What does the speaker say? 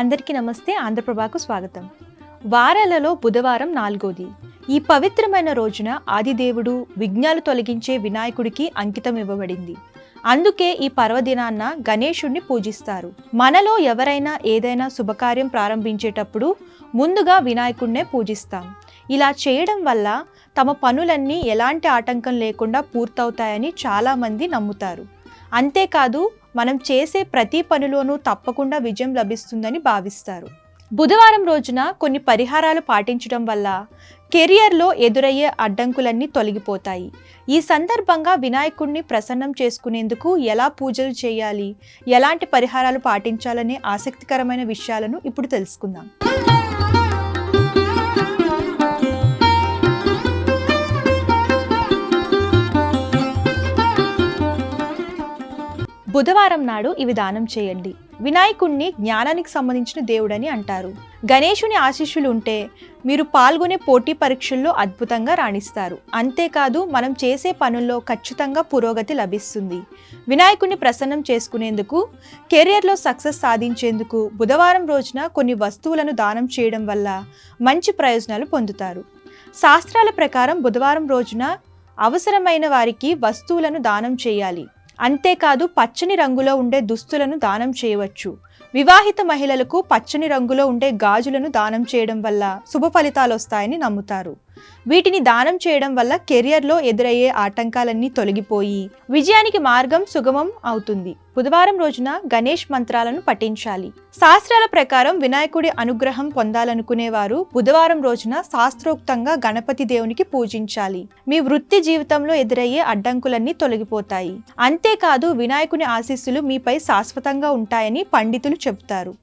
అందరికీ నమస్తే ఆంధ్రప్రభాకు స్వాగతం. వారాలలో బుధవారం నాలుగోది. ఈ పవిత్రమైన రోజున ఆదిదేవుడు విఘ్నాలు తొలగించే వినాయకుడికి అంకితం ఇవ్వబడింది. అందుకే ఈ పర్వదినాన్న గణేశుణ్ణి పూజిస్తారు. మనలో ఎవరైనా ఏదైనా శుభకార్యం ప్రారంభించేటప్పుడు ముందుగా వినాయకుడినే పూజిస్తాం. ఇలా చేయడం వల్ల తమ పనులన్నీ ఎలాంటి ఆటంకం లేకుండా పూర్తవుతాయని చాలామంది నమ్ముతారు. అంతేకాదు మనం చేసే ప్రతి పనిలోనూ తప్పకుండా విజయం లభిస్తుందని భావిస్తారు. బుధవారం రోజున కొన్ని పరిహారాలు పాటించడం వల్ల కెరియర్లో ఎదురయ్యే అడ్డంకులన్నీ తొలగిపోతాయి. ఈ సందర్భంగా వినాయకుడిని ప్రసన్నం చేసుకునేందుకు ఎలా పూజలు చేయాలి ఎలాంటి పరిహారాలు పాటించాలనే ఆసక్తికరమైన విషయాలను ఇప్పుడు తెలుసుకుందాం. బుధవారం నాడు ఇవి దానం చేయండి. వినాయకుణ్ణి జ్ఞానానికి సంబంధించిన దేవుడని అంటారు. గణేశుని ఆశీస్సులు ఉంటే మీరు పాల్గొనే పోటీ పరీక్షల్లో అద్భుతంగా రాణిస్తారు. అంతేకాదు మనం చేసే పనుల్లో ఖచ్చితంగా పురోగతి లభిస్తుంది. వినాయకుడిని ప్రసన్నం చేసుకునేందుకు కెరియర్లో సక్సెస్ సాధించేందుకు బుధవారం రోజున కొన్ని వస్తువులను దానం చేయడం వల్ల మంచి ప్రయోజనాలు పొందుతారు. శాస్త్రాల ప్రకారం బుధవారం రోజున అవసరమైన వారికి వస్తువులను దానం చేయాలి. అంతేకాదు పచ్చని రంగులో ఉండే దుస్తులను దానం చేయవచ్చు. వివాహిత మహిళలకు పచ్చని రంగులో ఉండే గాజులను దానం చేయడం వల్ల శుభ ఫలితాలు వస్తాయని నమ్ముతారు. వీటిని దానం చేయడం వల్ల కెరియర్లో ఎదురయ్యే ఆటంకాలన్నీ తొలగిపోయి విజయానికి మార్గం సుగమం అవుతుంది. బుధవారం రోజున గణేష్ మంత్రాలను పఠించాలి. శాస్త్రాల ప్రకారం వినాయకుడి అనుగ్రహం పొందాలనుకునేవారు బుధవారం రోజున శాస్త్రోక్తంగా గణపతి దేవునికి పూజించాలి. మీ వృత్తి జీవితంలో ఎదురయ్యే అడ్డంకులన్నీ తొలగిపోతాయి. అంతేకాదు వినాయకుని ఆశీస్సులు మీపై శాశ్వతంగా ఉంటాయని పండితులు చెబుతారు.